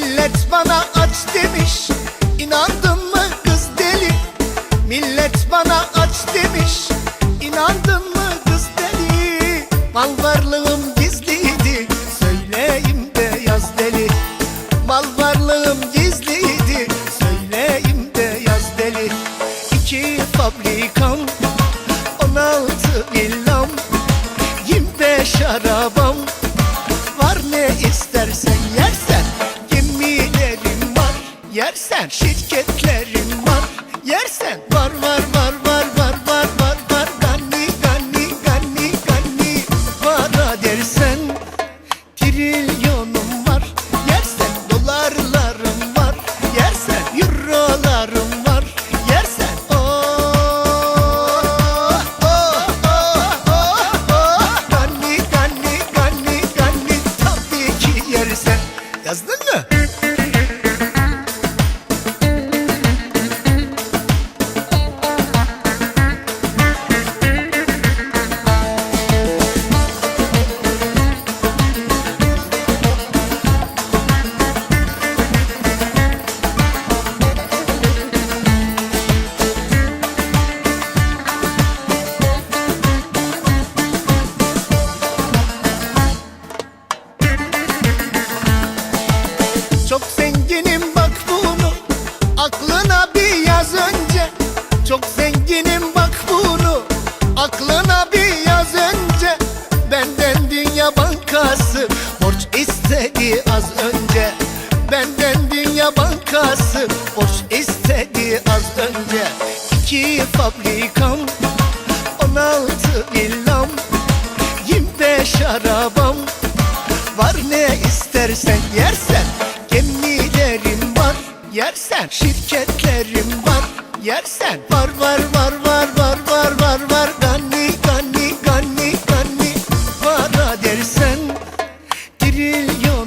Millet bana aç demiş. İnandın mı kız deli? Millet bana aç demiş. İnandın mı kız deli? Mal varlığım Yersen şirketlerim var Yersen var var var var var var var var Gani gani gani gani. Para dersen Trilyonum var Yersen dolarlarım var Yersen eurolarım var Yersen oh oh oh oh oh Gani gani gani gani. Tabii ki yersen. Yazdın mı? Az önce Benden Dünya Bankası Borç istedi az önce. İki fabrikam On altı villam Yirmi beş arabam. Var ne istersen yersen Gemilerim var. Yersen Şirketlerim var. Yersen Var var var var var var var var. Gani gani gani gani. Para dersen Trilyonum